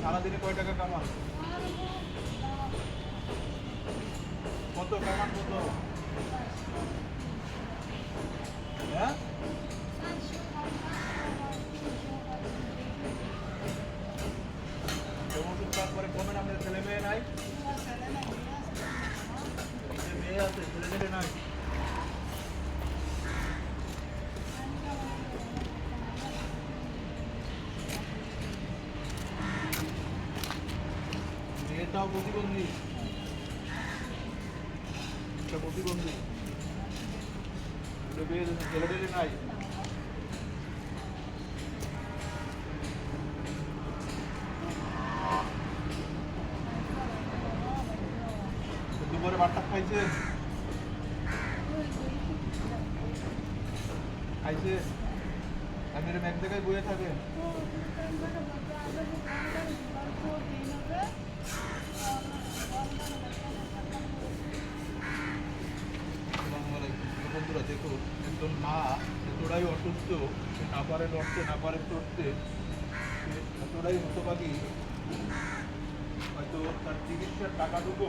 সারাদিনে টাকা কামান কত কামান কত হ্যাঁ? ছেলে মেয়ে নাই। মেয়ে আছে ছেলে নাই। মেয়েটাও প্রতিবন্ধী। প্রতিবন্ধী। মেয়ে ছেলে ছেলে নাই। দুপুরে ভাতটা খাইছে খাইছে আপনি এরকম এক বয়ে আলাইকুম। বন্ধুরা, দেখো মা এতটাই অসুস্থ, সে না পারে এতটাই হয়তো তার চিকিৎসার টাকাটুকু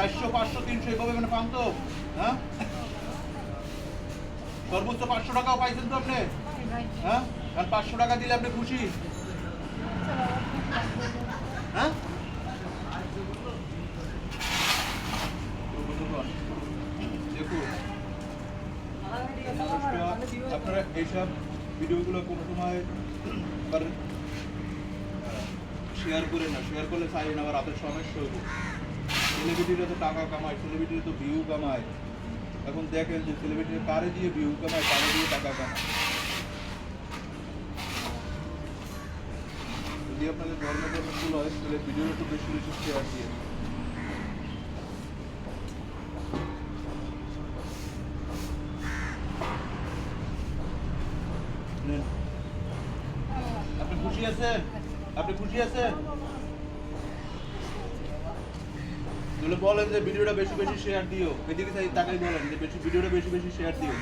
চারশো পাঁচশো, তিনশো এভাবে মানে পান তো? হ্যাঁ? সর্বোচ্চ পাঁচশো টাকাও পাইছেন তো আপনি? হ্যাঁ? আর পাঁচশো টাকা দিলে আপনি খুশি। হ্যাঁ? শেয়ার করে না। শেয়ার করলে চাইলেন আবার আপনার সমস্যা হইব সেলিব্রিটিরা তো টাকা কামায় সেলিব্রিটিরা তো ভিউ কামায়। এখন দেখেন যে সেলিব্রিটিরা কারে দিয়ে ভিউ কামায়, কারে দিয়ে টাকা কামায়। যদি আপনাদের ধর্ম ধর্মগুলো হয়, তাহলে ভিডিওটা একটু বেশি বেশি শেয়ার দিয়ে আপনি খুশি আছেন? আপনি খুশি আছেন? তাহলে বলেন যে ভিডিওটা বেশি বেশি শেয়ার দিও। এদিকে তাকাই বলেন যে বেশি ভিডিওটা বেশি বেশি শেয়ার দিও।